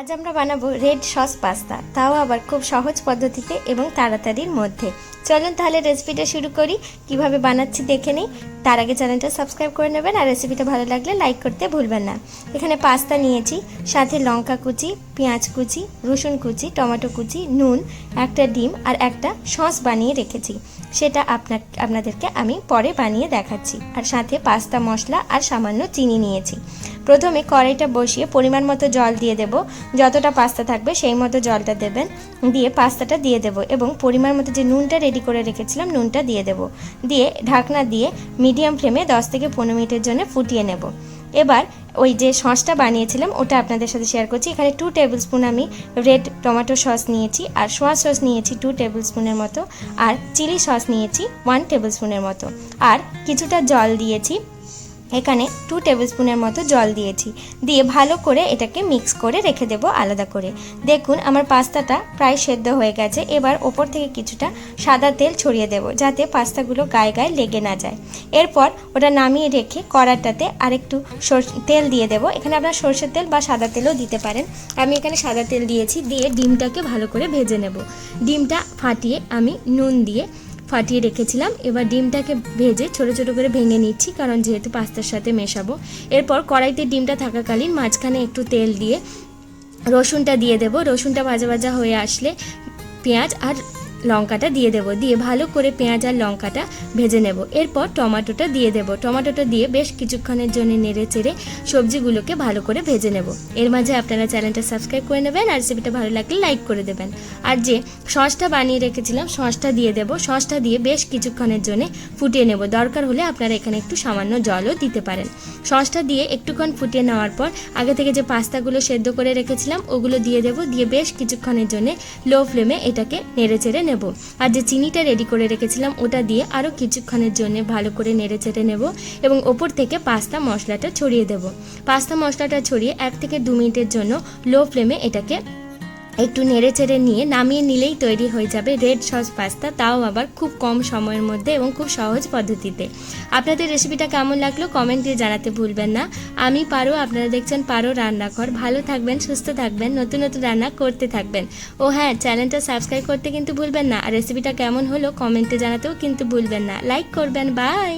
আজ আমরা বানাবো রেড সস পাস্তা। তাও আবার খুব সহজ পদ্ধতিতে এবং তাড়াতাড়ির মধ্যে। চলুন তাহলে রেসিপিটা শুরু করি। কীভাবে বানাচ্ছি দেখে নিই। তার আগে চ্যানেলটা সাবস্ক্রাইব করে নেবেন আর রেসিপিটা ভালো লাগলে লাইক করতে ভুলবেন না। এখানে পাস্তা নিয়েছি, সাথে লঙ্কা কুচি, পেঁয়াজ কুচি, রসুন কুচি, টমেটো কুচি, নুন, একটা ডিম আর একটা সস বানিয়ে রেখেছি। সেটা আপনার আপনাদেরকে আমি পরে বানিয়ে দেখাচ্ছি। আর সাথে পাস্তা মশলা আর সামান্য চিনি নিয়েছি। প্রথমে কড়াইটা বসিয়ে পরিমাণ মতো জল দিয়ে দেব। যতটা পাস্তা থাকবে সেই মতো জলটা দেবেন। দিয়ে পাস্তাটা দিয়ে দেব এবং পরিমাণ মতো যে নুনটা রেডি করে রেখেছিলাম, নুনটা দিয়ে দেব। দিয়ে ঢাকনা দিয়ে মিডিয়াম ফ্লেমে দশ থেকে পনেরো মিনিটের জন্য ফুটিয়ে নেব। এবার ওই যে সসটা বানিয়েছিলাম, ওটা আপনাদের সাথে শেয়ার করছি। এখানে টু টেবিল স্পুন আমি রেড টমেটো সস নিয়েছি আর সোয়া সস নিয়েছি টু টেবিল স্পুনের মতো, আর চিলি সস নিয়েছি ওয়ান টেবিল স্পুনের মতো। আর কিছুটা জল দিয়েছি এখানে টু টেবিল স্পুনের মতো জল দিয়েছি। দিয়ে ভালো করে এটাকে মিক্স করে রেখে দেব আলাদা করে। দেখুন, আমার পাস্তাটা প্রায় সেদ্ধ হয়ে গেছে। এবার ওপর থেকে কিছুটা সাদা তেল ছড়িয়ে দেব, যাতে পাস্তাগুলো গায়ে গায়ে লেগে না যায়। এরপর ওটা নামিয়ে রেখে কড়াটাতে আরেকটু তেল দিয়ে দেব। এখানে আপনার সর্ষের তেল বা সাদা তেলও দিতে পারেন। আমি এখানে সাদা তেল দিয়েছি, দিয়ে ডিমটাকে ভালো করে ভেজে নেব। ডিমটা ফাটিয়ে আমি নুন দিয়ে ফাটিয়ে রেখেছিলাম। এবার ডিমটাকে ভেজে ছোটো ছোটো করে ভেঙে নিচ্ছি, কারণ যেহেতু পাস্তার সাথে মেশাবো। এরপর কড়াইতে ডিমটা থাকাকালীন মাঝখানে একটু তেল দিয়ে রসুনটা দিয়ে দেব। রসুনটা ভাজা ভাজা হয়ে আসলে পেঁয়াজ আর লঙ্কাটা দিয়ে দেব। দিয়ে ভালো করে পেঁয়াজ আর লঙ্কাটা ভেজে নেব। এরপর টমেটোটা দিয়ে দেব। টমেটোটা দিয়ে বেশ কিছুক্ষণের জন্য নেড়ে চেড়ে সবজিগুলোকে ভালো করে ভেজে নেব। এর মাঝে আপনারা চ্যানেলটা সাবস্ক্রাইব করে নেবেন আর রেসিপিটা ভালো লাগলে লাইক করে দেবেন। আর যে সসটা বানিয়ে রেখেছিলাম, সসটা দিয়ে দেব। সসটা দিয়ে বেশ কিছুক্ষণের জন্য ফুটিয়ে নেব। দরকার হলে আপনারা এখানে একটু সামান্য জলও দিতে পারেন। সসটা দিয়ে একটুক্ষণ ফুটিয়ে নেওয়ার পর আগে থেকে যে পাস্তাগুলো সেদ্ধ করে রেখেছিলাম, ওগুলো দিয়ে দেব। দিয়ে বেশ কিছুক্ষণের জন্য লো ফ্লেমে এটাকে নেড়ে চেড়ে নেব। আর যে চিনিটা রেডি করে রেখেছিলাম, ওটা দিয়ে আরও কিছুক্ষণের জন্য ভালো করে নেড়ে চেড়ে নেব এবং ওপর থেকে পাস্তা মশলাটা ছড়িয়ে দেব। পাস্তা মশলাটা ছড়িয়ে এক থেকে দু মিনিটের জন্য লো ফ্লেমে এটাকে একটু নেড়ে চেড়ে নিয়ে নামিয়ে নিলেই তৈরি হয়ে যাবে রেড সস পাস্তা, তাও আবার খুব কম সময়ের মধ্যে এবং খুব সহজ পদ্ধতিতে। আপনাদের রেসিপিটা কেমন লাগল কমেন্ট দিয়ে জানাতে ভুলবেন না। আমি পারো, আপনারা দেখছেন পারো রান্নাঘর। ভালো থাকবেন, সুস্থ থাকবেন, নতুন নতুন রান্না করতে থাকবেন। ও হ্যাঁ চ্যানেলটা সাবস্ক্রাইব করতে কিন্তু ভুলবেন না। আর রেসিপিটা কেমন হলো কমেন্টে জানাতেও কিন্তু ভুলবেন না। লাইক করবেন বাই